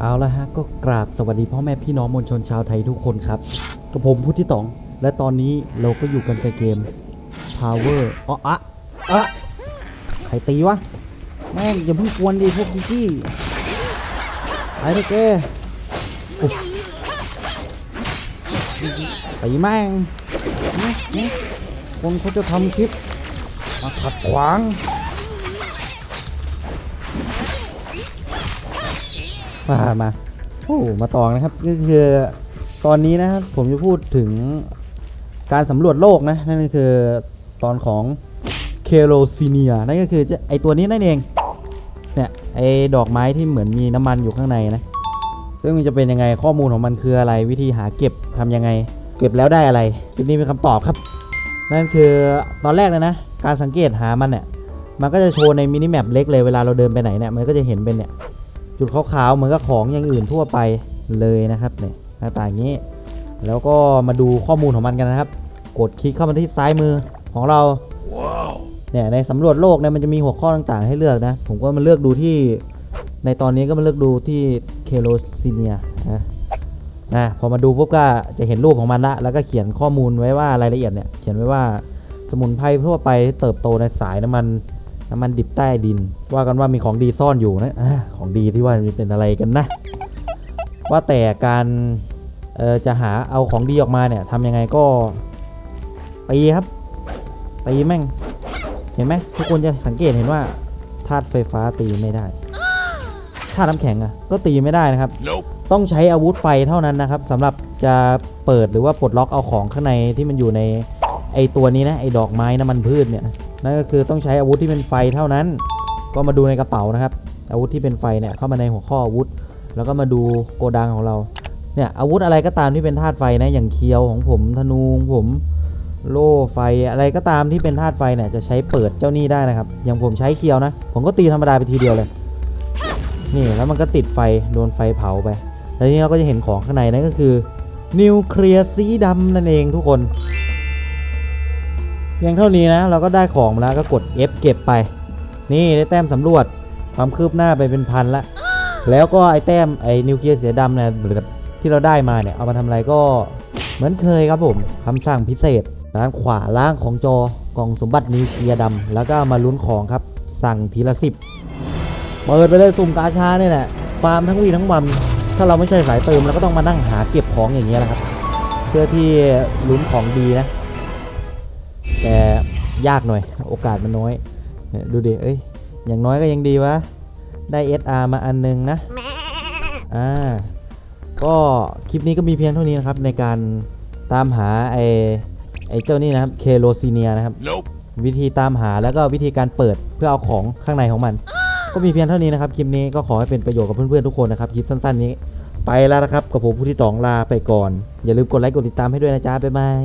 เอาละฮะก็กราบสวัสดีพ่อแม่พี่น้องมวลชนชาวไทยทุกคนครับกับผมพุทธิต๋อง และตอนนี้เราก็อยู่กันกับเกม Power อ๋ออะอะใครตีวะ แม่งอย่าเพิ่งกวนดิพวกกิกี้ไปเลยแกตีแม่งคนเขาจะทำคลิปมาขัดขวาง มามาโอ้มาต่อนะครับก็คือตอนนี้นะครับผมจะพูดถึงการสำรวจโลกนะนั่นก็คือตอนของเคโรซีเนียนั่นก็คือจะไอตัวนี้นั่นเองเนี่ยไอดอกไม้ที่เหมือนมีน้ำมันอยู่ข้างในนะ ซึ่งมันจะเป็นยังไงข้อมูลของมันคืออะไรวิธีหาเก็บทำยังไง เก็บแล้วได้อะไรคลิปนี้เป็นคำตอบครับ นั่นคือตอนแรกเลยนะ การสังเกตหามันเนี่ยมันก็จะโชว์ในมินิแมปเล็กเลยเวลาเราเดินไปไหนเนี่ยมันก็จะเห็นเป็นเนี่ย จุดขาวๆเหมือนกับของอย่างอื่นทั่วไปเลยนะครับเนี่ยหน้าตาอย่างนี้ แล้วก็มาดูข้อมูลของมันกันนะครับ กดคลิกเข้ามาที่ซ้ายมือของเราเนี่ยในสำรวจโลกเนี่ยมันจะมีหัวข้อต่างๆ ให้เลือกนะ ผมก็มาเลือกดูที่ในตอนนี้ก็มาเลือกดูที่เคโรซิเนียนะนะพอมาดูปุ๊บก็จะเห็นรูปของมันละ แล้วก็เขียนข้อมูลไว้ว่ารายละเอียดเนี่ย เขียนไว้ว่าสมุนไพรทั่วไปเติบโตในสายน้ำมัน น้ำมันดิบใต้ดิน ว่ากันว่ามีของดีซ่อนอยู่นะอาของดีที่ว่ามันเป็นอะไรกันนะ ว่าแต่การเอ่อจะหาเอาของดีออกมาเนี่ยทำยังไงก็ตีครับตีแม่ง เห็นไหมทุกคนจะสังเกตเห็นว่าธาตุไฟฟ้าตีไม่ได้ธาตุน้ำแข็งอะก็ตีไม่ได้นะครับ ต้องใช้อาวุธไฟเท่านั้นนะครับสำหรับจะเปิดหรือว่าปลดล็อกเอาของข้างในที่มันอยู่ในไอตัวนี้นะไอดอกไม้น้ำมันพืชเนี่ย นั่นก็คือต้องใช้อาวุธที่เป็นไฟเท่านั้น ก็มาดูในกระเป๋านะครับ อาวุธที่เป็นไฟเนี่ยเข้ามาในหัวข้ออาวุธ แล้วก็มาดูโกดังของเรา เนี่ยอาวุธอะไรก็ตามที่เป็นธาตุไฟนะ อย่างเคียวของผมธนูของผมโล่ไฟอะไรก็ตามที่เป็นธาตุไฟเนี่ยจะใช้เปิดเจ้านี่ได้นะครับ อย่างผมใช้เคียวนะ ผมก็ตีธรรมดาไปทีเดียวเลย นี่แล้วมันก็ติดไฟโดนไฟเผาไป แล้วทีนี้เราก็จะเห็นของข้างในนั่นก็คือนิวเคลียร์สีดำนั่นเองทุกคน เพียงเท่านี้นะ เราก็ได้ของมาแล้วก็กด F เก็บไป นี่ได้แต้มสำรวจความคืบหน้าไปเป็นพันละ แล้วก็ไอ้แต้มไอ้นิวเคลียร์เสียดำเนี่ยที่เราได้มาเนี่ย เอามาทำอะไรก็เหมือนเคยครับผมคำสั่งพิเศษด้านขวาล่างของจอกล่องสมบัตินิวเคลียร์ดำแล้วก็มาลุ้นของครับ สั่งทีละสิบเปิดไปเลยสุ่มกาชาเนี่ยแหละฟาร์มทั้งวีทั้งวัน ถ้าเราไม่ใช่สายเติมเราก็ต้องมานั่งหาเก็บของอย่างเงี้ยแหละครับ เพื่อที่ลุ้นของดีนะ แต่ยากหน่อย โอกาสมันน้อยเนี่ยดูดิ เอ้ย อย่างน้อยก็ยังดีวะ ได้ SR มาอันนึงนะ อ่า ก็คลิปนี้ก็มีเพียงเท่านี้นะครับ ในการตามหาไอ้ไอ้เจ้านี่นะครับ เคโรซีเนียนะครับวิธีตามหาแล้วก็วิธีการเปิดเพื่อเอาของข้างในของมัน ก็มีเพียงเท่านี้นะครับ คลิปนี้ก็ขอให้เป็นประโยชน์กับเพื่อนๆทุกคนนะครับ คลิปสั้นๆนี้ ไปแล้วนะครับกับผมผู้ที่ตองลาไปก่อน อย่าลืมกดไลค์กดติดตามให้ด้วยนะจ๊ะบ๊ายบาย